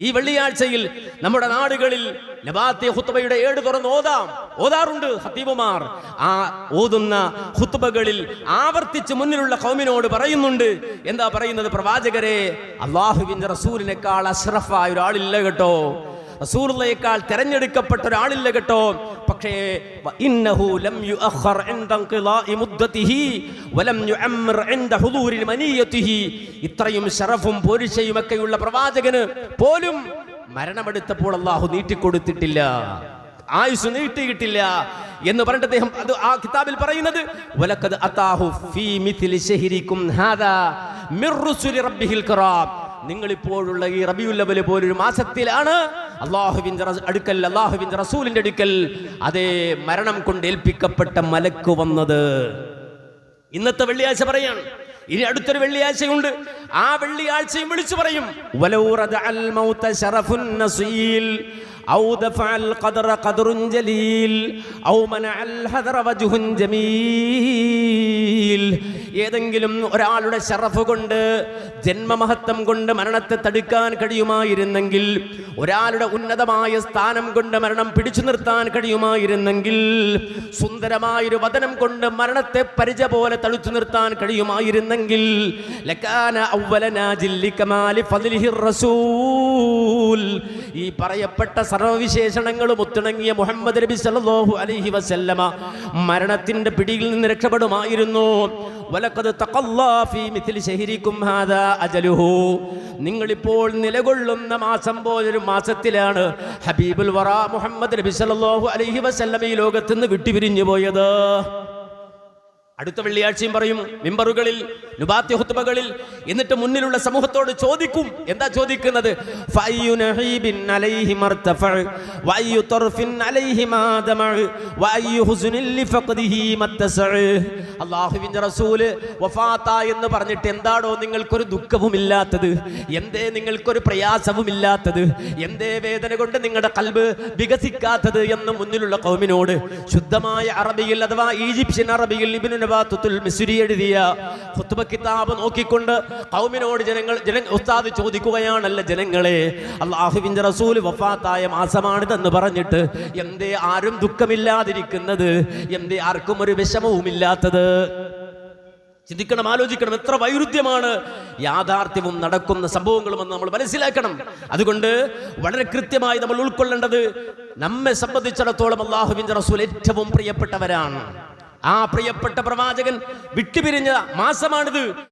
ഈ വെള്ളിയാഴ്ചയിൽ നമ്മുടെ നാടുകളിൽ നബാത്തെ ഹുത്തുബയുടെ ഏട് തുറന്ന് ഓതാം. ഓതാറുണ്ട് ഹത്തീബുമാർ ആ ഓതുന്ന ഹുത്തുബകളിൽ ആവർത്തിച്ച് മുന്നിലുള്ള കൗമിനോട് പറയുന്നുണ്ട്. എന്താ പറയുന്നത് പ്രവാചകരെ? അള്ളാഹുവിന്റെ റസൂലിനേക്കാൾ അഷ്റഫായ ഒരാളില്ല കേട്ടോ. റസൂറുള്ളയേക്കാൾ തെരഞ്ഞെടുക്കപ്പെട്ട ഒരാളില്ല കേട്ടോ. പക്ഷേ ഇത്രയും ശറഫും പോരിശയും ഒക്കെയുള്ള പ്രവാചകന് പോലും മരണമെടുത്തപ്പോൾ അള്ളാഹു നീട്ടിക്കൊടുത്തിട്ടില്ല. ആയുസ് നീട്ടിയിട്ടില്ല എന്ന് പറഞ്ഞിട്ട് അദ്ദേഹം അത് ആ കിതാബിൽ പറയുന്നത് വലക്കത് അതാഹു ഫീ മിഥിലി ശഹരിക്കും ഹാദാ മിർ റബ്ബിഹിൽ കറാം നിങ്ങൾ ഇപ്പോഴുള്ള ഈ റബിയുല്ലബൽ പോലൊരു മാസത്തിലാണ് അള്ളാഹുവിന്റെ അടുക്കൽ അള്ളാഹുവിന്റെ റസൂലിന്റെ അടുക്കൽ അതേ മരണം കൊണ്ട് ഏൽപ്പിക്കപ്പെട്ട മലക്ക് വന്നത്. ഇന്നത്തെ വെള്ളിയാഴ്ച പറയാണ്. ഇനി അടുത്തൊരു വെള്ളിയാഴ്ചയുണ്ട്. ആ വെള്ളിയാഴ്ചയും വിളിച്ചു പറയും. ജലീൽ ഏതെങ്കിലും ഒരാളുടെ ഷറഫ് കൊണ്ട് ജന്മമഹത്വം കൊണ്ട് മരണത്തെ തടുക്കാൻ കഴിയുമായിരുന്നെങ്കിൽ ഒരാളുടെ ഉന്നതമായ സ്ഥാനം കൊണ്ട് മരണം പിടിച്ചു നിർത്താൻ കഴിയുമായിരുന്നെങ്കിൽ സുന്ദരമായൊരു വതനം കൊണ്ട് മരണത്തെ പരിച പോലെ തടുത്തു നിർത്താൻ കഴിയുമായിരുന്നെങ്കിൽ ഈ പറയപ്പെട്ട സർവവിശേഷണങ്ങളും ഒത്തിണങ്ങിയ മുഹമ്മദ് നബി സല്ലല്ലാഹു അലൈഹി വസല്ലമ മരണത്തിന്റെ പിടിയിൽ നിന്ന് രക്ഷപ്പെടുമായിരുന്നു. നിങ്ങളിപ്പോൾ നിലകൊള്ളുന്ന മാസം പോലൊരു മാസത്തിലാണ് ഹബീബുൽ വറ മുഹമ്മദ് നബി സല്ലല്ലാഹു അലൈഹി വസല്ലം ഈ ലോകത്ത് നിന്ന് വിട്ടുപിരിഞ്ഞു പോയത് അടുത്ത വെള്ളിയാഴ്ചയും പറയും മിമ്പറുകളിൽ നുബാത്യ എന്നിട്ട് മുന്നിലുള്ള സമൂഹത്തോട് ചോദിക്കും. എന്താ ചോദിക്കുന്നത്? എന്ന് പറഞ്ഞിട്ട് എന്താണോ നിങ്ങൾക്കൊരു ദുഃഖവുമില്ലാത്തത്? എന്തേ നിങ്ങൾക്കൊരു പ്രയാസവുമില്ലാത്തത്? എന്തേ വേദന കൊണ്ട് നിങ്ങളുടെ കൽബ് വികസിക്കാത്തത് എന്ന് മുന്നിലുള്ള കൗമിനോട് ശുദ്ധമായ അറബിയിൽ അഥവാ ഈജിപ്ഷ്യൻ അറബിയിൽ ഇബ്നു നബാത്തുൽ മിസ്രി എഴുതിയ ഖുത്ബ കിതാബ് നോക്കിക്കൊണ്ട് കൗമിനോട് ജനങ്ങൾ ജന ഉസ്താദ് ചോദിക്കുകയാണല്ല ജനങ്ങളെ അള്ളാഹുവിന്റെ റസൂൽ വഫാത്തായ മാസമാണിതെന്ന് പറഞ്ഞിട്ട് എന്തേ ആരും ദുഃഖമില്ലാതിരിക്കുന്നത്? എന്തേ ആർക്കും ഒരു വിഷമവുമില്ലാത്തത്? ചിന്തിക്കണം ആലോചിക്കണം എത്ര വൈരുദ്ധ്യമാണ് യാഥാർത്ഥ്യവും നടക്കുന്ന സംഭവങ്ങളുമെന്ന് നമ്മൾ മനസ്സിലാക്കണം. അതുകൊണ്ട് വളരെ കൃത്യമായി നമ്മൾ ഉൾക്കൊള്ളേണ്ടത് നമ്മെ സംബന്ധിച്ചിടത്തോളം അള്ളാഹുബിൻ റസൂൽ ഏറ്റവും പ്രിയപ്പെട്ടവരാണ്. ആ പ്രിയപ്പെട്ട പ്രവാചകൻ വിട്ടുപിരിഞ്ഞ മാസമാണിത്.